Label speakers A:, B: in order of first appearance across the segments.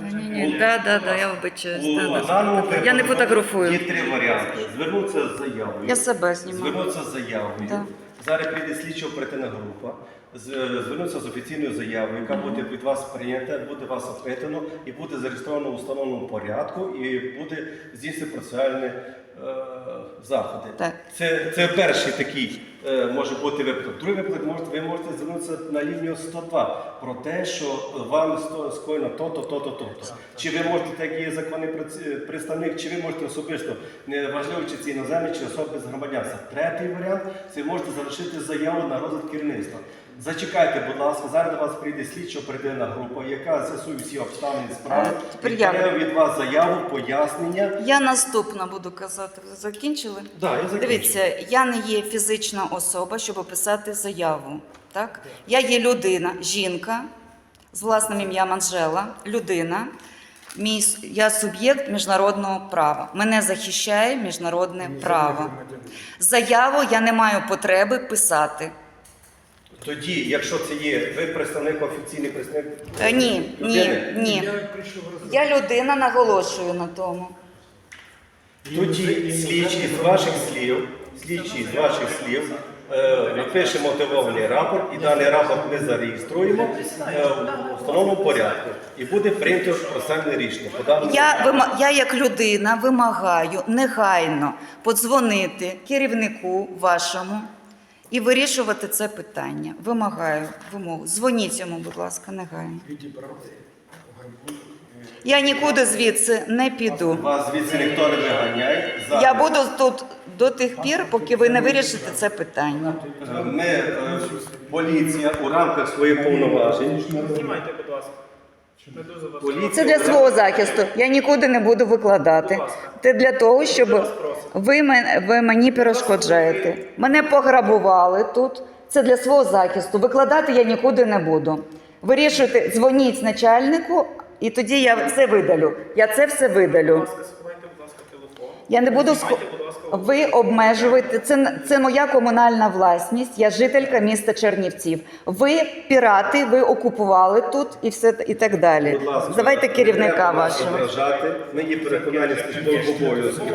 A: Ні, ні, да, да, да, я вибачаюсь. Да, да. Я не фотографую.
B: Є три варіанти. Звернутися з заявою.
A: Я себе знімаю.
B: Звернутися з заявою.
A: Так.
B: Зараз прийде слідчо оперативна група. З- Звернутися з офіційною заявою, яка буде від вас прийнята, буде вас опитано і буде зареєстровано в установленому порядку, і буде здійснено процесуальні е, заходи.
A: Так.
B: Це, це перший такий е, може бути випадок. Другий випадок можете, ви можете звернутися на лінію 102 про те, що вам скоєно то-то, то-то, то-то. Чи ви можете, так є законний представник, чи ви можете особисто, не важливо, чи це іноземні, чи особи з громадянства. Третій варіант це ви можете залишити заяву на розгляд керівництва. Зачекайте, будь ласка, зараз до вас прийде слідчо оперативна група, яка з'ясує всі обставини справи.
A: Е, я.
B: від вас заяву, пояснення.
A: Я наступна буду казати. Ви закінчили?
B: Да, я закінчу.
A: Дивіться, я не є фізична особа, щоб писати заяву. Так? Я є людина, жінка з власним ім'ям Анжела, людина. Мій, с- я суб'єкт міжнародного права. Мене захищає міжнародне право. Заяву я не маю потреби писати.
B: Тоді, якщо це є, ви представник офіційний представник.
A: Е, Ні, ні,
B: людини,
A: ні. Я людина наголошую на тому.
B: Тоді слідчий з ваших слів, слідчий з ваших слів, е, напише мотивований рапорт, і даний рапорт ми зареєструємо е, в встановленому порядку. І буде прийнято процесуальне рішення. по даному
A: Я, вима- я як людина вимагаю негайно подзвонити керівнику вашому і вирішувати це питання. Вимагаю вимогу. Дзвоніть йому, будь ласка, негайно. Я нікуди звідси не піду.
B: Вас звідси ніхто не виганяє. Зараз,
A: Я буду тут до тих пір, поки ви не вирішите це питання.
B: е, Ми, е, поліція у рамках своїх повноважень.
C: Знімайте, будь ласка. Вас.
B: Поліція
A: Це для свого захисту. Я нікуди не буду викладати. Це для того, щоб ви, мен- ви мені перешкоджаєте. Мене пограбували тут. Це для свого захисту. Викладати я нікуди не буду. Вирішуйте, дзвоніть начальнику, і тоді я все видалю. Я це все
C: Будь
A: видалю.
C: ласка.
A: Я не буду
C: ласка,
A: Ви обмежуєте це, це моя комунальна власність. Я жителька міста Чернівців. Ви пірати, ви окупували тут і все і так далі.
B: Будь ласка,
A: Давайте керівника вашого.
B: ображати. Ми є переконані службових
C: в
B: обов'язків.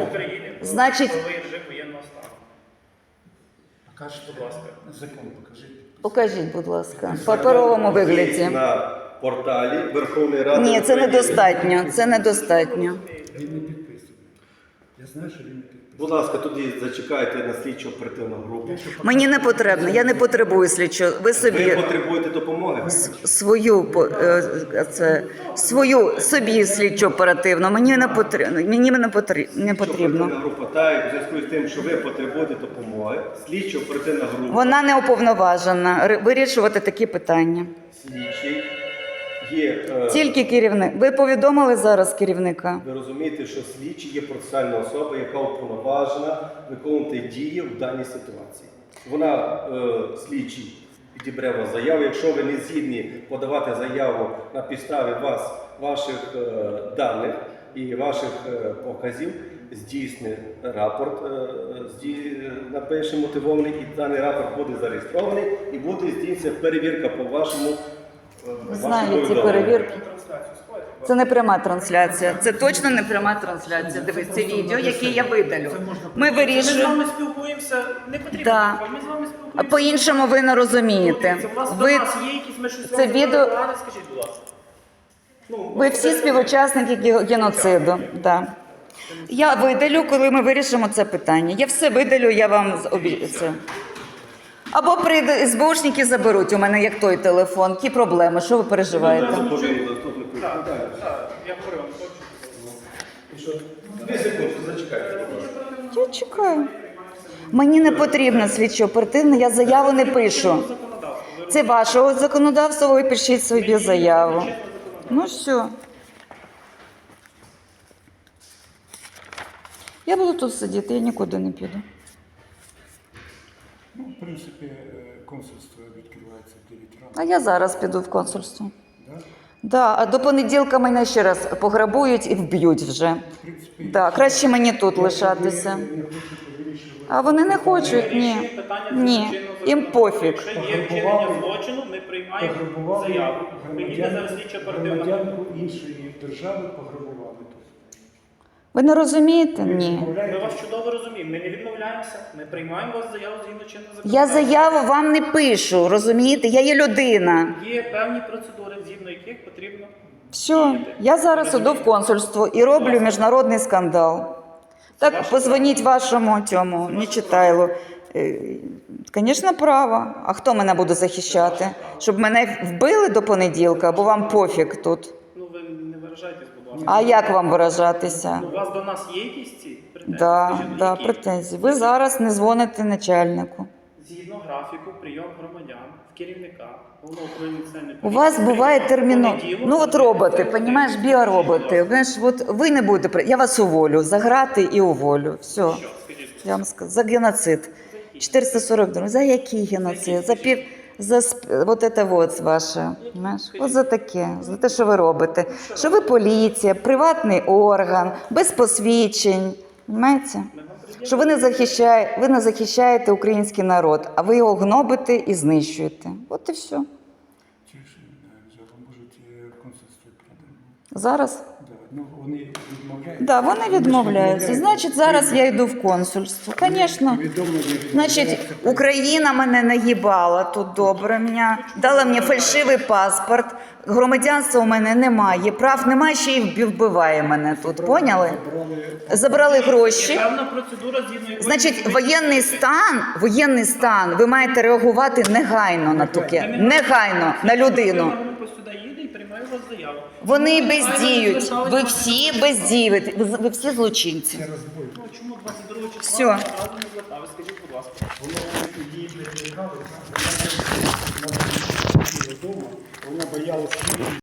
A: Значить-.
D: Покажете,
C: Будь ласка.
D: закон покажіть.
A: Покажіть, будь ласка, в паперовому вигляді.
B: на порталі Верховної Ради.
A: Ні, це недостатньо. Це недостатньо.
D: Знаю, що він не підписаний.
B: Будь ласка, тоді зачекайте на слідчу оперативну групу.
A: Мені не потрібно. Я не потребую слідчого. Ви
B: Ви
A: собі
B: потребуєте допомоги?
A: свою по- е, це свою собі слідчу оперативно. Мені не потрібно. Мені не потрібно. Не потрібно.
B: Група, так, в зв'язку з тим, що ви потребуєте допомоги, слідчо оперативна група,
A: Вона не уповноважена ри- вирішувати такі питання.
B: слідчий є. е,
A: Тільки керівник. Ви повідомили зараз керівника.
B: Ви розумієте, що слідчий є процесуальна особа, яка уповноважена виконувати дії в даній ситуації. Вона е, слідчий підібре вас заяву. Якщо ви не згідні подавати заяву на підставі вас, ваших е, даних і ваших е, показів, здійсни рапорт, е, напише мотивований, і даний рапорт буде зареєстрований і буде здійснена перевірка по вашому.
A: Знаю ці перевірки. Це не пряма трансляція. Це точно не пряма трансляція. Дивись, це відео, яке я видалю. Ми
C: Ми з вами спілкуємося, не потрібно.
A: Да.
C: Ми з вами
A: А
C: спілкуємося.
A: по-іншому ви не розумієте.
C: Це у вас
A: Ви,
C: нас є якісь ми щось
A: це
C: вам
A: відео-
C: зробили погане? Скажіть, будь ласка. Ну,
A: ви всі співучасники ге- геноциду. Да. Я видалю, коли ми вирішимо це питання. Я все видалю, я вам з- обі- це. Або прийде СБУшники заберуть у мене як той телефон. Які проблеми? Що ви переживаєте?
B: Повинен заступнику відповідальності.
C: Так, я говорю вам точно.
B: Дві секунди, зачекайте. будь ласка.
A: Я чекаю. Мені не потрібно слідчо оперативно, я заяву не пишу. Це вашого законодавства, ви пишіть собі заяву. Ну все. Я буду тут сидіти, я нікуди не піду.
D: В принципі, е, консульство відкривається в 9 ранку.
A: А я зараз піду в консульство.
D: Да?
A: Да, а до понеділка мене ще раз пограбують і вб'ють вже.
D: В принципі,
A: Да, краще мені тут лишатися.
D: не.
A: А вони не хочуть, ні.
C: Питання
A: Ні. Їм пофіг.
C: Якщо є вчинення злочину, ми приймаємо
D: Пограбували
C: заяву. Ми їдемо
D: громадян,
C: зараз слідчо оперативна.
D: громадянку іншої держави пограбували тут.
A: Ви не розумієте? Ні.
C: Ми вас чудово розуміємо. Ми не відмовляємося. Ми приймаємо вас заяву згідно чинного
A: Я
C: законодавства.
A: заяву вам не пишу, розумієте? Я є людина.
C: Є певні процедури, згідно яких потрібно.
A: Все, я зараз іду в консульство і роблю міжнародний скандал. Так, позвоніть вашому цьому Нечитайлу. Звісно, право. А хто мене буде захищати? Щоб мене вбили до понеділка, або вам пофіг тут.
C: Ну ви не ласка.
A: А як вам виражатися?
C: У вас до нас є якісь ці претензії?
A: Да,
C: Скажіть,
A: да,
C: які?
A: претензії. Ви зараз не дзвоните начальнику.
C: Згідно графіку, прийом громадян в керівника, головного управління національної
A: У вас
C: поліції,
A: буває
C: прийом понеділок,
A: Ну от роботи, понімаєш, біороботи. Знаєш, от ви не будете при- я вас уволю, заграти і уволю. Все.
C: Що, скажіть,
A: Я вам скажу, за геноцид. 442. За який геноцид? За пів за вот это вот ваше. От за таке, за те, що ви робите. Що ви поліція, приватний орган, без посвідчень. Понимаєте? Що ви не захищаєте, ви не захищаєте український народ, а ви його гнобите і знищуєте. От і все. Зараз.
D: Ну, вони відмовляються.
A: да, вони відмовляються. Значить, зараз я йду в консульство. Звісно. Значить. Україна мене наїбала тут добре. Мене дала мені фальшивий паспорт. Громадянства у мене немає. Прав немає, ще й вбиває мене тут. Поняли?
D: Забрали
A: гроші. Значить, воєнний стан, воєнний стан, ви маєте реагувати негайно на таке. Негайно на людину.
C: Оперативна група сюди їде і приймає у вас заяву.
A: Вони бездіють. Ви всі бездіють. Ви ви всі злочинці.
C: Ну, чому 22 числа
A: Всьо.
C: одразу не звертались? Скажіть, будь ласка.
D: Воно її вона вдома, вона боялася.